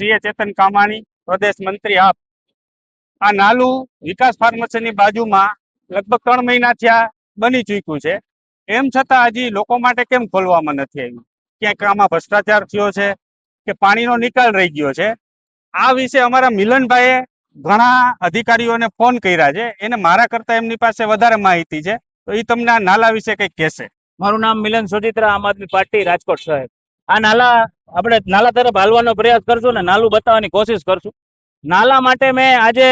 CA ચેતન કામાણી, પ્રદેશ મંત્રી આપ. આ નાલું વિકાસ ફાર્મસીની બાજુમાં લગભગ ત્રણ મહિના થયા બની ચૂક્યું છે. એમ છતાં હજી લોકો માટે કેમ ખોલવામાં નથી આવ્યું? ક્યાંક આમાં ભ્રષ્ટાચાર થયો છે કે પાણીનો નિકાલ રહી ગયો છે? આ વિશે અમારા મિલનભાઈએ ઘણા અધિકારીઓને ફોન કર્યા છે. એને મારા કરતા એમની પાસે વધારે માહિતી છે. તો એ તમને આ નાલા વિશે કંઈક કહેશે. મારું નામ મિલન સોજિત્રા આમ આદમી પાર્ટી રાજકોટ શહેર. આ નાલા આપણે નાલા તરફ હાલવાનો પ્રયાસ કરશું ને નાલું બતાવવાની કોશિશ કરશું. નાલા માટે મેં આજે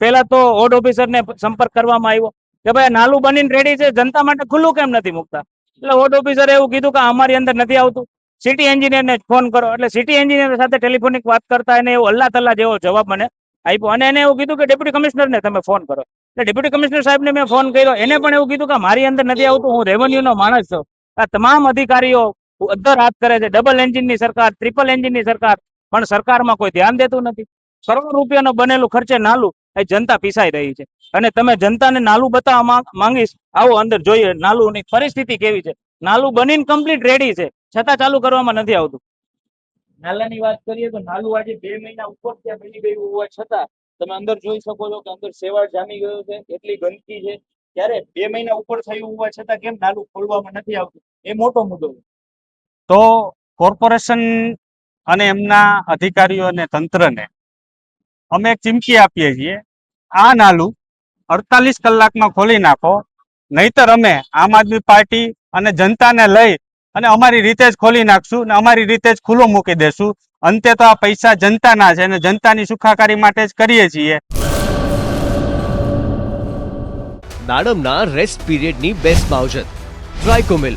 પહેલા તો વોર્ડ ઓફિસરને સંપર્ક કરવામાં આવ્યો કે ભાઈ નાલું બનીને રેડી છે, જનતા માટે ખુલ્લું કેમ નથી મૂકતા? એટલે ઓડ ઓફિસરે એવું કીધું કે અમારી અંદર નથી આવતું. સિટી એન્જિનિયરને ફોન કરો. એટલે સિટી એન્જિનિયર સાથે ટેલિફોનિક વાત કરતા એને એવું અલ્લા તલ્લા જેવો જવાબ મને આપ્યો. અને એને એવું કીધું કે ડેપ્યુટી કમિશનરને તમે ફોન કરો. એટલે ડેપ્યુટી કમિશનર સાહેબને મેં ફોન કર્યો. એને પણ એવું કીધું કે મારી અંદર નથી આવતું, હું રેવન્યુ નો માણસ છું. આ તમામ અધિકારીઓ અદ્ધર હાથ કરે છે ડબલ એન્જિનની સરકાર ટ્રિપલ એન્જિનની સરકાર, પણ સરકારમાં કોઈ ધ્યાન દેતું નથી. કરોડો રૂપિયાનો બનેલું ખર્ચે નાલું એ જનતા પીસાઈ રહી છે. અને તમે જનતાને નાલું બતાવવા માંગીશ, આવો અંદર જોઈએ નાલુંની પરિસ્થિતિ કેવી છે. નાલું બનીને કમ્પ્લીટ રેડી છે, છતાં ચાલુ કરવામાં નથી આવતું. નાલાની વાત કરીએ તો નાલું આજે બે મહિના ઉપર ત્યાં બની ગયું હોવા છતાં, તમે અંદર જોઈ શકો છો કે અંદર સેવાળ જામી ગયો છે એટલી ગંદકી છે. ત્યારે બે મહિના ઉપર થયું હોવા છતાં કેમ નાલું ખોલવામાં નથી આવતું? એ મોટો મુદ્દો છે. તો કોર્પોરેશન અને એમના અધિકારીઓ અને તંત્રને અમે એક ચીમકી આપીએ છીએ, આ નાલું અડતાલીસ કલાકમાં ખોલી નાખો, નહીતર અમે આમ આદમી પાર્ટી અને જનતાને લઈ અને અમારી રીતે જ ખોલી નાખશું અને અમારી રીતે જ ખુલ્લો મૂકી દેશું. અંતે તો આ પૈસા જનતાના છે અને જનતાની સુખાકારી માટે જ કરીએ છીએ. દાડમના રેસ્ટ પીરિયડની બેસ્ટ માવજત ટ્રાઇકોમિલ.